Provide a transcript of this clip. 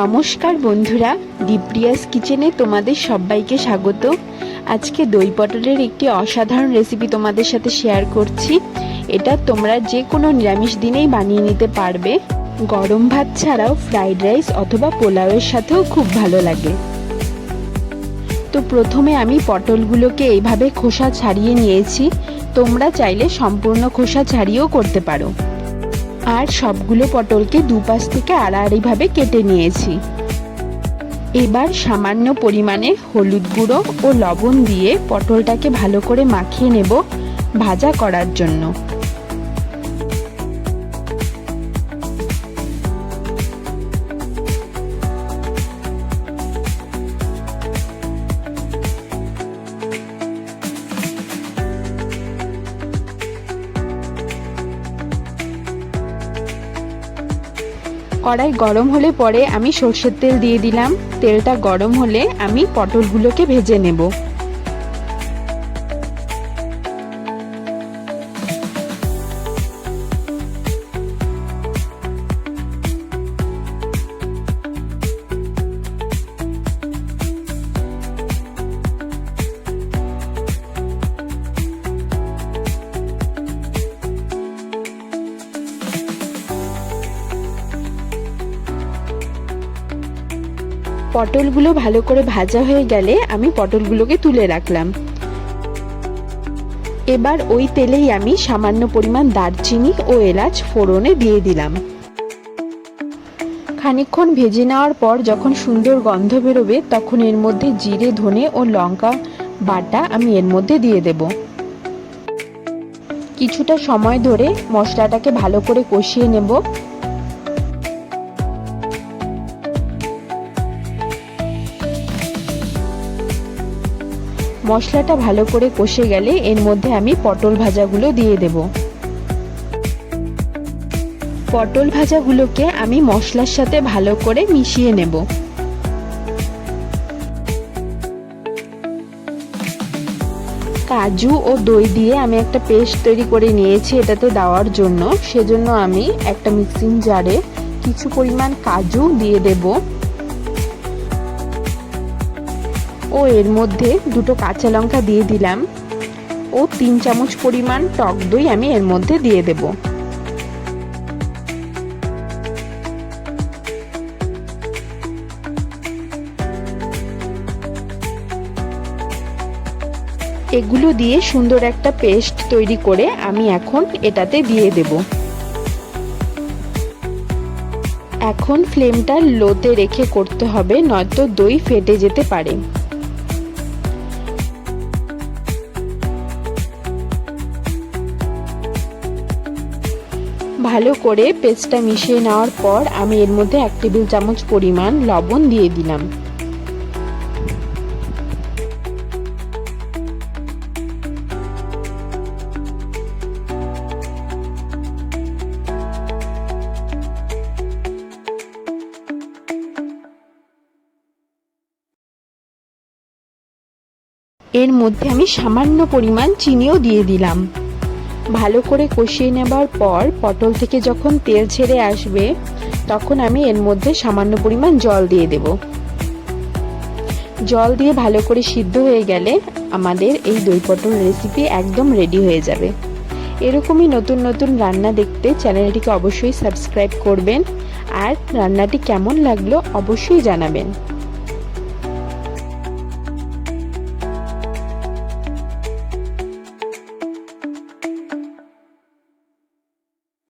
নমস্কার বন্ধুরা দীপ্রিয়াস কিচেনে তোমাদের সবাইকে স্বাগত। আজকে দই পটলের একটি অসাধারণ রেসিপি তোমাদের সাথে শেয়ার করছি। এটা তোমরা যে কোনো নিরামিষ দিনেই বানিয়ে নিতে পারবে। গরম ভাত ছাড়াও ফ্রাইড রাইস অথবা পোলাওয়ের সাথেও খুব ভালো লাগে। তো প্রথমে আমি পটলগুলোকে এইভাবে খোসা ছাড়িয়ে নিয়েছি। তোমরা চাইলে সম্পূর্ণ খোসা ছাড়িয়েও করতে পারো। আর সবগুলো পটলকে দুপাশ থেকে আড়াআড়িভাবে কেটে নিয়েছি। এবার সামান্য পরিমাণে হলুদ গুঁড়ো ও লবণ দিয়ে পটলটাকে ভালো করে মাখিয়ে নেব ভাজা করার জন্য। কড়াই গরম হলে পরে আমি সর্ষের তেল দিয়ে দিলাম। তেলটা গরম হলে আমি পটলগুলোকে ভেজে নেব। পটলগুলো ভালো করে ভাজা হয়ে গেলে আমি পটলগুলোকে তুলে রাখলাম। এবার ওই তেলেই আমি সামান্য পরিমাণ দারচিনি ও এলাচ ফোড়নে দিয়ে দিলাম। খানিকক্ষণ ভেজে নেওয়ার পর যখন সুন্দর গন্ধ বেরোবে, তখন এর মধ্যে জিরে, ধনে ও লঙ্কা বাটা আমি এর মধ্যে দিয়ে দেব। কিছুটা সময় ধরে মশলাটাকে ভালো করে কষিয়ে নেব। মশলাটা ভালো করে কষে গেলে এর মধ্যে আমি পটল ভাজাগুলো দিয়ে দেব। পটল ভাজাগুলোকে আমি মশলার সাথে ভালো করে মিশিয়ে নেব। কাজু ও দই দিয়ে আমি একটা পেস্ট তৈরি করে নিয়েছি এটাতে দেওয়ার জন্য। সেজন্য আমি একটা মিক্সিং জারে কিছু পরিমাণ কাজু দিয়ে দেবো। ও এর মধ্যে দুটো কাঁচা লঙ্কা দিয়ে দিলাম। ও তিন চামচ পরিমাণ টক দই আমি এর মধ্যে দিয়ে দেব। এগুলো দিয়ে সুন্দর একটা পেস্ট তৈরি করে আমি এখন এটাতে দিয়ে দেব। এখন ফ্লেমটা লোতে রেখে করতে হবে, নয়তো দই ফেটে যেতে পারে। ভালো করে পেস্টটা মিশিয়ে নেওয়ার পর আমি এর মধ্যে এক টেবিল চামচ পরিমাণ লবণ দিয়ে দিলাম। এর মধ্যে আমি সামান্য পরিমাণ চিনিও দিয়ে দিলাম। ভালো করে কষিয়ে নেবার পর পটল থেকে যখন তেল ছেড়ে আসবে, তখন আমি এর মধ্যে সামান্য পরিমাণ জল দিয়ে দেব। জল দিয়ে ভালো করে সিদ্ধ হয়ে গেলে আমাদের এই দই পটল রেসিপি একদম রেডি হয়ে যাবে। এরকমই নতুন নতুন রান্না দেখতে চ্যানেলটিকে অবশ্যই সাবস্ক্রাইব করবেন আর রান্নাটি কেমন লাগল অবশ্যই জানাবেন।